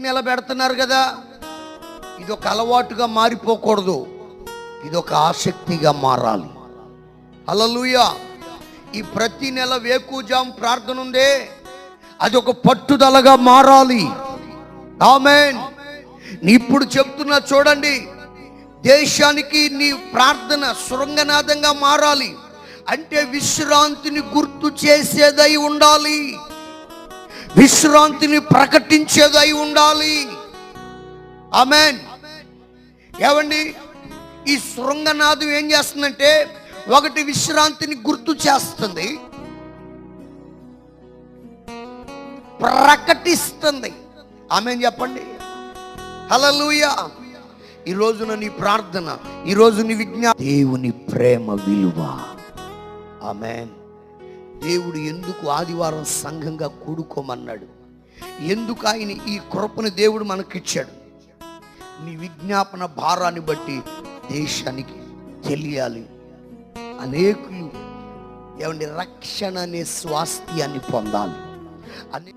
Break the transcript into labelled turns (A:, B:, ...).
A: నిలబెడుతున్నారు కదా. ఇది ఒక అలవాటుగా మారిపోకూడదు. ఇది ఒక ఆసక్తిగా మారాలి. అలలుయ ఈ ప్రతి నెల వేకుజాం ప్రార్థన ఉందే. అది ఒక పట్టుదలగా మారాలి. ఆమెన్. నీ ఇప్పుడు చెప్తున్నా చూడండి. దేశానికి నీ ప్రార్థన శృంగనాదంగా మారాలి. అంటే విశ్రాంతిని గుర్తు చేసేదై ఉండాలి. విశ్రాంతిని ప్రకటించేదై ఉండాలి. ఆమెన్. ఏమండి ఈ శృంగనాదం ఏం చేస్తుందంటే ఒకటి విశ్రాంతిని గుర్తు చేస్తుంది. ప్రకటిస్తుంది. ఆమె చెప్పండి. హలలుయ ఈ రోజున నీ ప్రార్థన ఈ రోజు నీ విజ్ఞా దేవుని ప్రేమ విలువ. ఆమెన్. దేవుడు ఎందుకు ఆదివారం సంఘంగా కూడుకోమన్నాడు? ఎందుకు ఆయన ఈ కృపను దేవుడు మనకిచ్చాడు? నీ విజ్ఞాపన భారాన్ని బట్టి దేశానికి తెలియాలి. అనేకులు ఏమండి రక్షణ అనే స్వాస్థ్యాన్ని పొందాలి. అనే